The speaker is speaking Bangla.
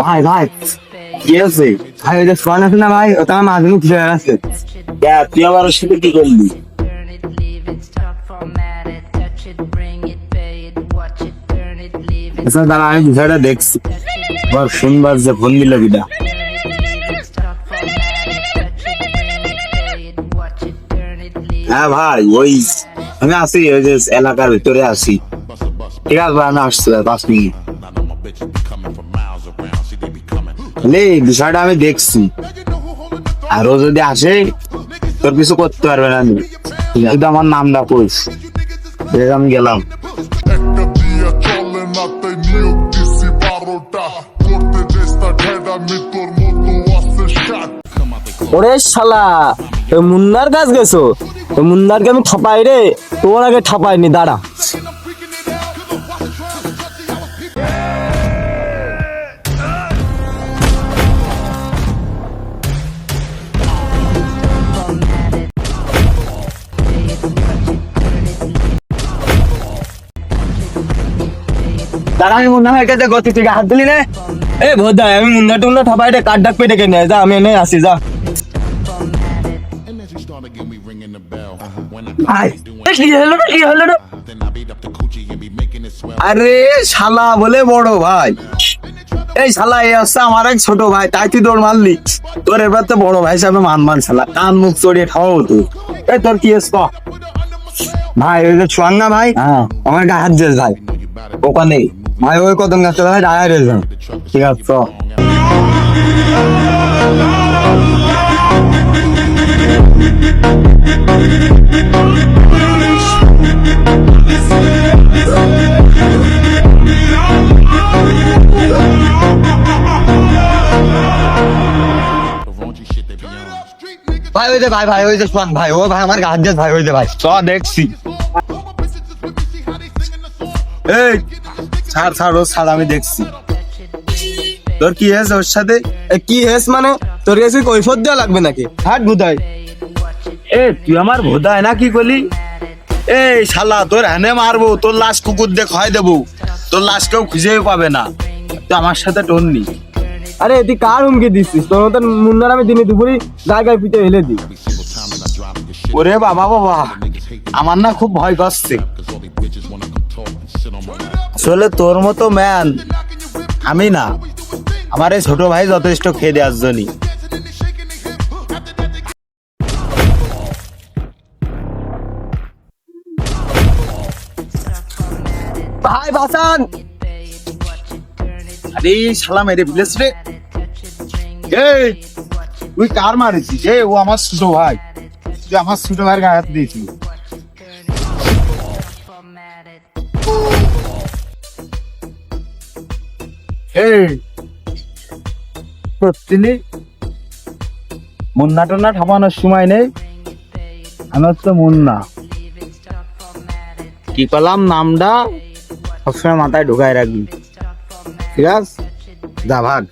ভাই ভাই কি আছে ভাই ওই যে আছে না ভাই ওটা আমার মাঝে মুখ আছে তুই আমার সাথে কি করলি আচ্ছা দাঁড়া আমি বিষয়টা দেখছি আবার শুনবার যে ফোন দিল কিটা. হ্যাঁ ভাই ওই আমি আছি ওই যে এলাকার ভিতরে আছি ঠিক আছে ভাই আমি আসছি ভাই, পাঁচ মিনিট বিষয়টা আমি দেখছি। আরও যদি আসে তোর কিছু করতে পারবে না আমি। শুধু আমার নামটা কইস। আমি গেলাম। ওরে শালা মুন্নার কাজ গেছো? মুন্নারকে আমি ঠাপাই রে তোমার আগে ঠাপাইনি দাঁড়া। দাঁড়া আমি মনে হয় কাছে গতি থেকে হাত দিলি না? এ ভোদা আমি মুন্না টুন্না ঠাপাই রে কাঠ ডাক পেটে কেনে যা আমি এনে আসি যা. আরে শালা বলে বড় ভাই। এই শালা এই হচ্ছে আমার এক ছোট ভাই তাই তুই দৌড় মারলি। তোর এবার তো বড় ভাই হিসাবে মান মান শালা কান মুখ চড়িয়ে খাওয়াও তুই এই তোর কি ক? ভাই ওই যে না ভাই হ্যাঁ। আমার গায়ে হাত ভাই। ওখানে ভাই ওই কদম গাছ ভাই দাঁড়ায় রয়েছে ঠিক আছে. ভাই ওই যে ভাই ভাই ওই যে সোয়ান ভাই ও ভাই আমার গায়ে ভাই ওই যে ভাই। চ দেখছি। এই ছাড় ছাড় ও ছাড় আমি দেখছি। তোর কি ওর সাথে? কি হেস মানে? তোর কাছে কৈফত দেওয়া লাগবে নাকি? হাট বুধাই এ তুই আমার ভোদায় না কি করলি এই শালা তোর হ্যানে মারবো তোর লাশ কুকুর দিয়ে খাই দেবো। তোর লাশ কেউ খুঁজেই পাবে না। তুই আমার সাথে টননি আরে তুই কার হুমকি দিচ্ছিস তোর মতন মুন্নার আমি দিনে দুপুরি গায়ে গায়ে পিঠে হেলে দিই। ওরে বাবা বাবা। আমার না খুব ভয় করছে। আসলে তোর মতো ম্যান আমি না। আমার এই ছোট ভাই যথেষ্ট খেয়ে দেওয়ার ভাই বাসান। আরে রে। এই, তুই কার মারিছিস? এ ও আমার ছোট ভাই। তুই আমার ছোট ভাইয়ের গায়ে হাত দিয়েছিস এই সত্যি মুন্না টন্না ঠাপানোর সময় নেই। আমি হচ্ছে মুন্না। কি করলাম? নামটা সবসময় মাথায় ঢুকায় রাখবি। ঠিক আছে যা ভাগ।